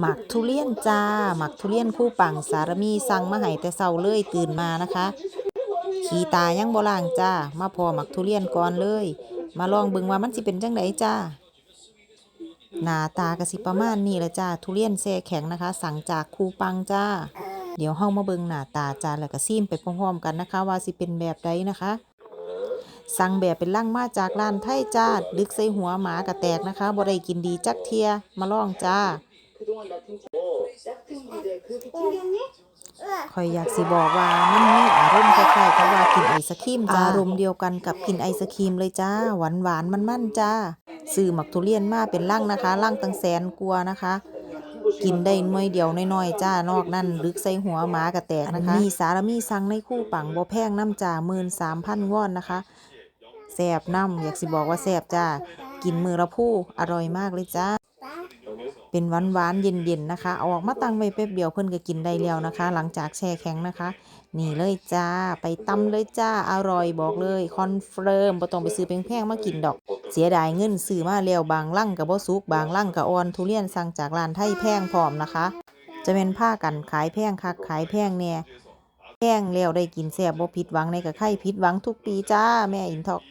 หมักทุเรียนจ้า หมักทุเรียนคู่ปังสารมีสั่งมาให้แต่เช้าเลยตื่นมานะคะ ขี้ตายังบ่ล้างจ้า มาพอหมักทุเรียนก่อนเลย มาลองเบิ่งว่ามันสิเป็นจังไดจ้า หน้าตาก็สิประมาณนี้แหละจ้า ทุเรียนแช่แข็งนะคะ สั่งจากคูปังจ้า เดี๋ยวเฮามาเบิ่งหน้าตาจ้าแล้วก็ซีมไปพร้อมๆกันนะคะ ว่าสิเป็นแบบใดนะคะ สั่งแบบเป็นล่างมาจากร้านไทยจ้าลึกใส่หัวหมากะแตกนะคะบ่ได้กินดีจักเทียมาลองจ้า คอยอยากสิบอกว่ามันมีอารมณ์คล้ายๆกับว่ากินไอศครีมจ้า อารมณ์เดียวกันกับกินไอศครีมเลยจ้า หวานหวานมันมันจ้า ซื้อหมักทุเรียนมาเป็นล่างนะคะล่างตั้งแสนกลัวนะคะ กินได้น้อยเดียวน้อยๆจ้านอกนั่นลึกใส่หัวหมากะแตกนะคะ มีสารมีสั่งในคู่ปังบ่แพงน้ำจ่าหมื่นสามพันวอนนะคะ แสบน้ำอยากสิบอกว่าแสบจ้า กินมือละผู้อร่อยมากเลยจ้า เป็นหวานหวานเย็นๆนนะคะ เอาออกมาตั้งไว้แป๊บเดียวเพิ่อนก็กินได้แล้วนะคะ หลังจากแช่แข็งนะคะ นี่เลยจ้า ไปตำเลยจ้า อร่อยบอกเลย คอนเฟิร์มบ่ต้องไปซื้อแพงๆมากินดอก เสียดายเงินซื้อมาแล้วบางลั่งกับบ่สุกบางลั่งกับอ่อนทุเรียนสั่งจากร้านไทยแพงพร้อมนะคะ จะเป็นผ้ากันขายแพงคักขายแพงเนี่ย งแล้วได้กินแซ่บบ่ผิดหวังในกะไข่ผิดหวังทุกปีจ้าแม่อินทอก